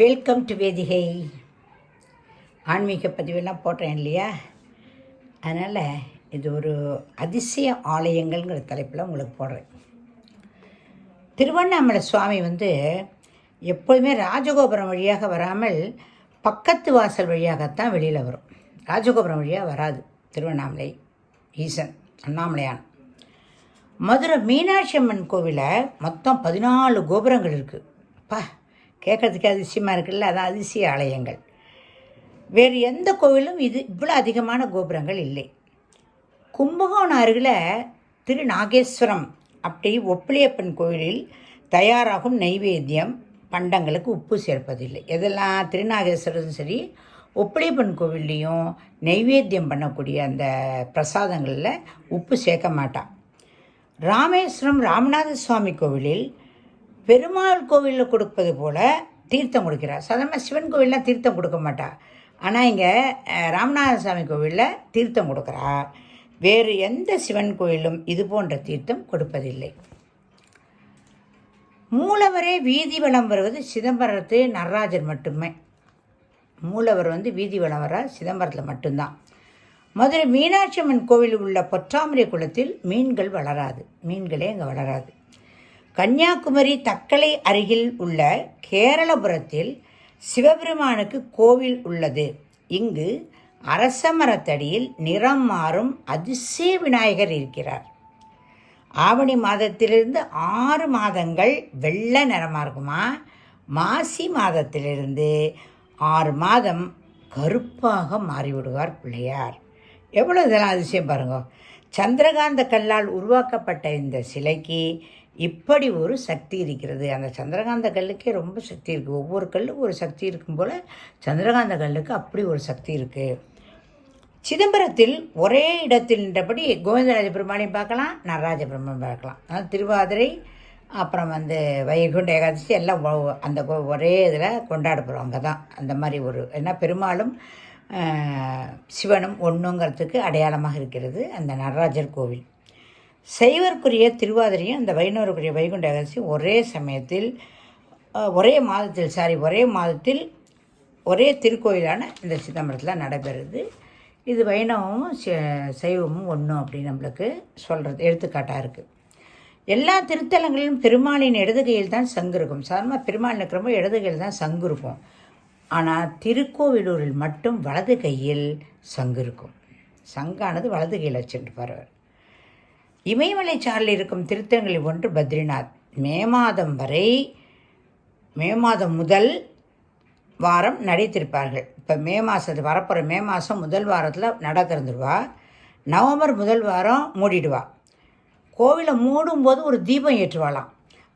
Welcome to வேதிகை. ஆன்மீக பதிவெல்லாம் போட்டேன் இல்லையா? அதனால் இது ஒரு அதிசய ஆலயங்கள்ங்கிற தலைப்பில் உங்களுக்கு போடுறேன். திருவண்ணாமலை சுவாமி வந்து எப்பொழுதுமே ராஜகோபுரம் வழியாக வராமல் பக்கத்து வாசல் வழியாகத்தான் வெளியில் வரும். ராஜகோபுரம் வழியாக வராது திருவண்ணாமலை ஈசன் அண்ணாமலையான். மதுரை மீனாட்சி அம்மன் கோவிலில் மொத்தம் பதினாலு கோபுரங்கள் இருக்குது பா கேட்குறதுக்கு அதிசயமாக இருக்குல்ல? அதான் அதிசய ஆலயங்கள். வேறு எந்த கோவிலும் இது இவ்வளோ அதிகமான கோபுரங்கள் இல்லை. கும்பகோணம் அருகில் திரு நாகேஸ்வரம் அப்படி ஒப்பிலியப்பன் கோயிலில் தயாராகும் நைவேத்தியம் பண்டங்களுக்கு உப்பு சேர்ப்பதில்லை. எதெல்லாம்? திருநாகேஸ்வரரும் சரி ஒப்பிலியப்பன் கோவில்லையும் நைவேத்தியம் பண்ணக்கூடிய அந்த பிரசாதங்களில் உப்பு சேர்க்க மாட்டான். ராமேஸ்வரம் ராமநாத சுவாமி கோவிலில் பெருமாள் கோவிலில் கொடுப்பது போல் தீர்த்தம் கொடுக்கிறார். சாதாரணமாக சிவன் கோவிலில் தீர்த்தம் கொடுக்க மாட்டாள் ஆனால் இங்கே ராமநாத சுவாமி கோவிலில் தீர்த்தம் கொடுக்குறா வேறு எந்த சிவன் கோயிலும் இது போன்ற தீர்த்தம் கொடுப்பதில்லை. மூலவரே வீதி வளம் வருவது சிதம்பரத்து நடராஜர் மட்டுமே. மூலவர் வந்து வீதி வளம் வர சிதம்பரத்தில் மட்டும்தான். மதுரை மீனாட்சி அம்மன் கோவிலில் உள்ள பொற்றாமரை குளத்தில் மீன்கள் வளராது. மீன்களே அங்கே வளராது. கன்னியாகுமரி தக்கலை அருகில் உள்ள கேரளபுரத்தில் சிவபெருமானுக்கு கோவில் உள்ளது. இங்கு அரச மரத்தடியில் நிறம் மாறும் அதிசய விநாயகர் இருக்கிறார். ஆவணி மாதத்திலிருந்து ஆறு மாதங்கள் வெள்ளை நிறமாக இருக்குமா? மாசி மாதத்திலிருந்து ஆறு மாதம் கருப்பாக மாறிவிடுவார் பிள்ளையார். எவ்வளோ இதெல்லாம் அதிசயம் பாருங்க. சந்திரகாந்த கல்லால் உருவாக்கப்பட்ட இந்த சிலைக்கு இப்படி ஒரு சக்தி இருக்கிறது. அந்த சந்திரகாந்த கல்லுக்கே ரொம்ப சக்தி இருக்குது ஒவ்வொரு கல்லும் ஒரு சக்தி இருக்கும் போல் சந்திரகாந்த கல்லுக்கு அப்படி ஒரு சக்தி இருக்குது சிதம்பரத்தில் ஒரே இடத்தில் நின்றபடி கோவிந்தராஜ பெருமாளையும் பார்க்கலாம் நடராஜ பெருமாளையும் பார்க்கலாம். அதாவது திருவாதிரை அப்புறம் வந்து வைகுண்ட ஏகாதசி எல்லாம் அந்த கோ- ஒரே இதில் கொண்டாடப்படுறோம் அங்கே தான் அந்த மாதிரி ஒரு ஏன்னா பெருமாளும் சிவனும் ஒன்றுங்கிறதுக்கு அடையாளமாக இருக்கிறது அந்த நடராஜர் கோவில். சைவருக்குரிய திருவாதிரையும் அந்த வைணவருக்குரிய வைகுண்ட ஏகாதசி ஒரே சமயத்தில் ஒரே மாதத்தில் சாரி ஒரே மாதத்தில் ஒரே திருக்கோயிலான இந்த சிதம்பரத்தில் நடைபெறுது. இது வைணவமும் ச- சைவமும் ஒன்றும் அப்படின்னு நம்மளுக்கு சொல்கிறது எடுத்துக்காட்டாக இருக்குது எல்லா திருத்தலங்களிலும் பெருமாளின் இடதுகையில் தான் சங்கு இருக்கும். சாதாரணமாக பெருமாள் நிற்கிறப்போ இடதுகையில் தான் சங்கு இருக்கும். ஆனால் திருக்கோவிலூரில் மட்டும் வலது கையில் சங்கு இருக்கும். சங்கானது வலது கையில் வச்சுட்டு அவர் இமயமலை சாரில் இருக்கும் திருத்தலங்களில் ஒன்று பத்ரிநாத். மே மாதம் வரை மே மாதம் முதல் வாரம் நடை திறப்பார்கள் இப்போ மே மாதத்து வரப்போகிற மே மாதம் முதல் வாரத்தில் நட திறந்துடுவா நவம்பர் முதல் வாரம் மூடிடுவா. கோவிலை மூடும்போது ஒரு தீபம் ஏற்றுவாளாம்.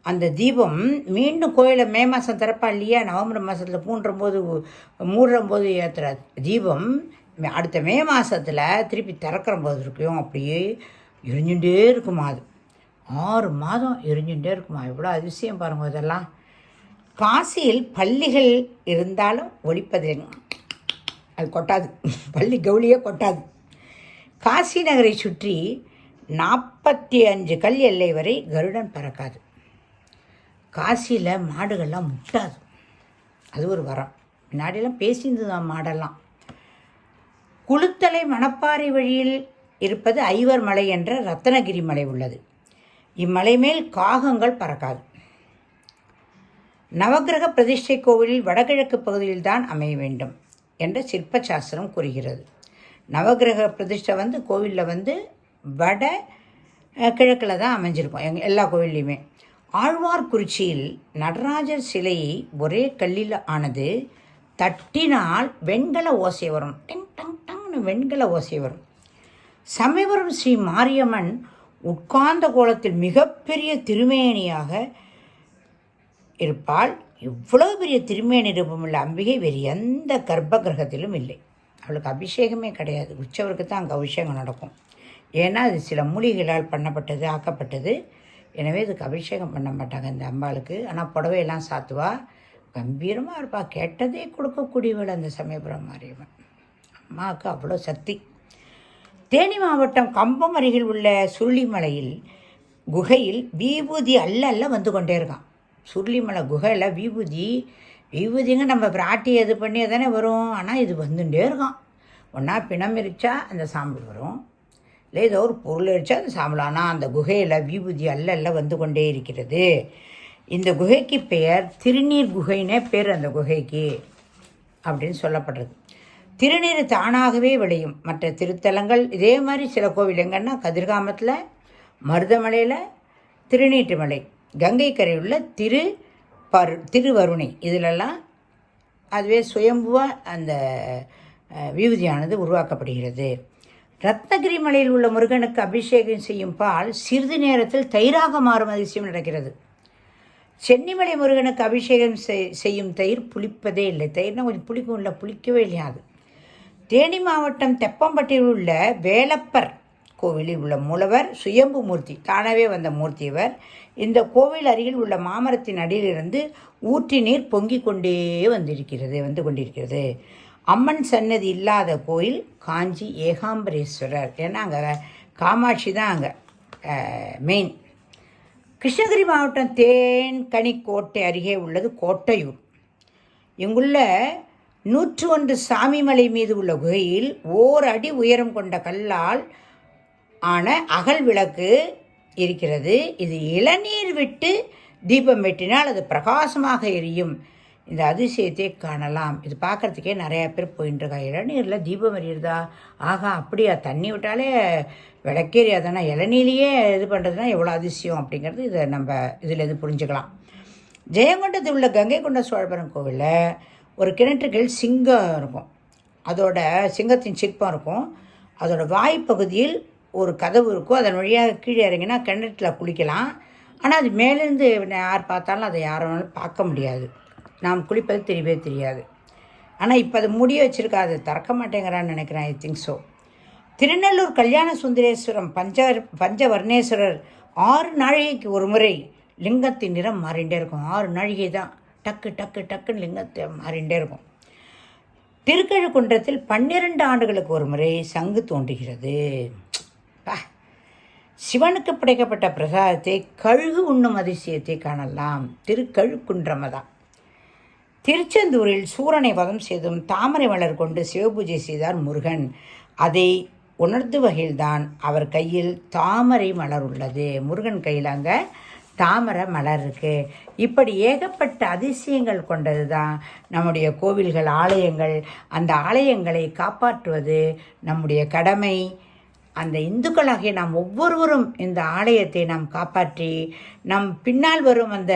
அந்த தீபம் மீண்டும் கோயிலை மே மாதம் திறப்பா இல்லையா? நவம்பர் மாதத்தில் பூண்டும்போது மூடுறம்போது ஏற்றுற தீபம் மே- அடுத்த மே மாதத்தில் திருப்பி திறக்கிற போது இருக்கும். அப்படியே எரிஞ்சுட்டே இருக்குமா அது? ஆறு மாதம் எரிஞ்சுட்டே இருக்குமா? எவ்வளோ அதிசயம் பாருங்க இதெல்லாம். காசியில் பள்ளிகள் இருந்தாலும் ஒழிப்பது அது கொட்டாது. பள்ளி கவுளியே கொட்டாது. காசி நகரை சுற்றி நாற்பத்தி அஞ்சு கல் எல்லை வரை கருடன் பறக்காது. காசியில் மாடுகள்லாம் முட்டாது. அது ஒரு வரம். முன்னாடியெல்லாம் பேசியிருந்ததுதான் மாடெல்லாம். குளுத்தலை மணப்பாறை வழியில் இருப்பது ஐவர் மலை என்ற ரத்தனகிரி மலை உள்ளது. இம்மலை மேல் காகங்கள் பறக்காது. நவக்கிரக பிரதிஷ்டை கோவிலில் வடகிழக்கு பகுதியில் தான் அமைய வேண்டும் என்ற சிற்ப சாஸ்திரம் கூறுகிறது. நவக்கிரக பிரதிஷ்டை வந்து கோவிலில் வந்து வட கிழக்கில் தான் அமைஞ்சிருக்கும். எங் எல்லா கோவில்லையுமே. ஆழ்வார்குறிச்சியில் நடராஜர் சிலையை ஒரே கல்லில் ஆனது தட்டினால் வெண்கல ஓசை வரும். டங் டங் டங்னு வெண்கல ஓசை வரும். சமயபுரம் ஸ்ரீ மாரியம்மன் உட்கார்ந்த கோலத்தில் மிகப்பெரிய திருமேனியாக இருப்பாள். இவ்வளோ பெரிய திருமேனி ரூபமுள்ள அம்பிகை வேறு எந்த கர்ப்ப கிரகத்திலும் இல்லை. அவளுக்கு அபிஷேகமே கிடையாது. உற்சவருக்கு தான் அங்கே அபிஷேகம் நடக்கும். ஏன்னா அது சில மூலிகைகளால் பண்ணப்பட்டது ஆக்கப்பட்டது. எனவே இதுக்கு அபிஷேகம் பண்ண மாட்டாங்க இந்த அம்பாளுக்கு. ஆனால் புடவையெல்லாம் சாத்துவா? கம்பீரமாக இருப்பாள் கேட்டதே கொடுக்கக்கூடியவள் அந்த சமயபுரம் மாரியம்மன். அம்மாவுக்கு அவ்வளோ சக்தி. தேனி மாவட்டம் கம்பம் அருகில் உள்ள சுருளிமலையில் குகையில் விபூதி அல்ல அல்ல வந்து கொண்டே இருக்கான். சுருளிமலை குகையில் விபூதி விபூதிங்க நம்ம பிராட்டி இது பண்ணி தானே வரும். ஆனால் இது வந்துட்டே இருக்கான். ஒன்றா பிணம் எரிச்சா அந்த சாம்பல் வரும். இல்லை ஏதோ ஒரு பொருள் எரிச்சா அந்த சாம்பல். ஆனால் அந்த குகையில் விபூதி அல்ல அல்ல வந்து கொண்டே இருக்கிறது. இந்த குகைக்கு பெயர் திருநீர் குகைனே பேர் அந்த குகைக்கு அப்படின்னு சொல்லப்படுறது. திருநீர் தானாகவே விளையும். மற்ற திருத்தலங்கள் இதே மாதிரி சில கோவில் எங்கன்னா கதிர்காமத்தில் மருதமலையில் திருநீற்றுமலை கங்கை கரையுள்ள திரு பரு திருவருணை. இதிலெல்லாம் அதுவே சுயம்புவாக அந்த விபூதியானது உருவாக்கப்படுகிறது. ரத்னகிரி மலையில் உள்ள முருகனுக்கு அபிஷேகம் செய்யும் பால் சிறிது நேரத்தில் தயிராக மாறும் அதிசயம் நடக்கிறது. சென்னிமலை முருகனுக்கு அபிஷேகம் செய்- செய்யும் தயிர் புளிப்பதே இல்லை. தயிர்னால் கொஞ்சம் புளிக்கும் இல்லை புளிக்கவே இல்லையா அது? தேனி மாவட்டம் தெப்பம்பட்டியில் உள்ள வேலப்பர் கோவிலில் உள்ள மூலவர் சுயம்பு மூர்த்தி தானாகவே வந்த மூர்த்தியவர் இந்த கோவில் அருகில் உள்ள மாமரத்தின் அடியிலிருந்து ஊற்றி நீர் பொங்கிக் கொண்டே வந்திருக்கிறது வந்து கொண்டிருக்கிறது. அம்மன் சன்னதி இல்லாத கோயில் காஞ்சி ஏகாம்பரேஸ்வரர். ஏன்னா அங்கே காமாட்சி தான் அங்கே மெயின் கிருஷ்ணகிரி மாவட்டம் தேன்கனிக்கோட்டை அருகே உள்ளது கோட்டையூர். இங்குள்ள நூற்று ஒன்று சாமிமலை மீது உள்ள குகையில் ஓர் அடி உயரம் கொண்ட கல்லால் ஆன அகல் விளக்கு இருக்கிறது. இது இளநீர் விட்டு தீபம் வெட்டினால் அது பிரகாசமாக எரியும். இந்த அதிசயத்தை காணலாம். இது பார்க்கறதுக்கே நிறையா பேர் போயின்ட்டுருக்கா இளநீரில் தீபம் எரியுறதா? ஆகா அப்படியா? தண்ணி விட்டாலே விளக்கேறியாதானா இளநீலையே இது பண்ணுறதுனா எவ்வளோ அதிசயம் அப்படிங்கிறது இதை நம்ம இதில் இது புரிஞ்சுக்கலாம். ஜெயங்கொண்டத்தில் உள்ள கங்கை கொண்ட சோழபுரம் கோவிலில் ஒரு கிணற்றுகள் சிங்கம் இருக்கும். அதோட சிங்கத்தின் சிற்பம் இருக்கும். அதோட வாய்ப்பகுதியில் ஒரு கதவு இருக்கும். அதன் வழியாக கீழே இறங்கினா கிணற்றுல குளிக்கலாம். ஆனால் அது மேலேருந்து யார் பார்த்தாலும் அதை யாராலும் பார்க்க முடியாது. நாம் குளிப்பது தெரியவே தெரியாது. ஆனால் இப்போ அதை முடிய வச்சுருக்கா அதை திறக்க மாட்டேங்கிறான்னு நினைக்கிறேன் ஐ திங்க் ஸோ திருநெல்லூர் கல்யாண சுந்தரேஸ்வரம் பஞ்ச பஞ்சவர்ணேஸ்வரர் ஆறு நாழிகைக்கு ஒரு முறை லிங்கத்தின் நிறம் மாறிண்டே இருக்கும். ஆறு நாழிகை தான். டக்கு டக்கு டக்குன்னு லிங்கத்தை மாறிண்டே இருக்கும். திருக்கழுக்குன்றத்தில் பன்னிரண்டு ஆண்டுகளுக்கு ஒரு முறை சங்கு தோன்றுகிறது. சிவனுக்கு படைக்கப்பட்ட பிரசாதத்தை கழுகு உண்ணும் அதிசயத்தை காணலாம். திருக்கழுக்குன்றமதான் திருச்செந்தூரில் சூரனை வதம் செய்தும் தாமரை மலர் கொண்டு சிவபூஜை செய்தார் முருகன். அதை உணர்ந்து வகையில்தான் அவர் கையில் தாமரை மலர் உள்ளது. முருகன் கையில் அங்கே தாமரை மலர் இருக்குது இப்படி ஏகப்பட்ட அதிசயங்கள் கொண்டது தான் நம்முடைய கோவில்கள் ஆலயங்கள். அந்த ஆலயங்களை காப்பாற்றுவது நம்முடைய கடமை. அந்த இந்துக்களாகிய நாம் ஒவ்வொருவரும் இந்த ஆலயத்தை நாம் காப்பாற்றி நம் பின்னால் வரும் அந்த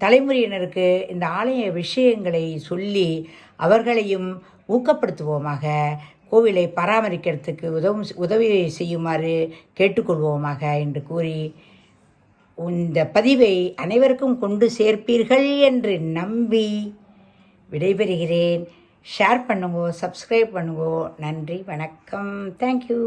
தலைமுறையினருக்கு இந்த ஆலய விஷயங்களை சொல்லி அவர்களையும் ஊக்கப்படுத்துவோமாக. கோவிலை பராமரிக்கிறதுக்கு உதவும் உதவி செய்யுமாறு கேட்டுக்கொள்வோமாக என்று கூறி இந்த பதிவை அனைவருக்கும் கொண்டு சேர்ப்பீர்கள் என்று நம்பி விடைபெறுகிறேன். ஷேர் பண்ணுங்கோ சப்ஸ்கிரைப் பண்ணுங்கோ. நன்றி வணக்கம். தேங்க்யூ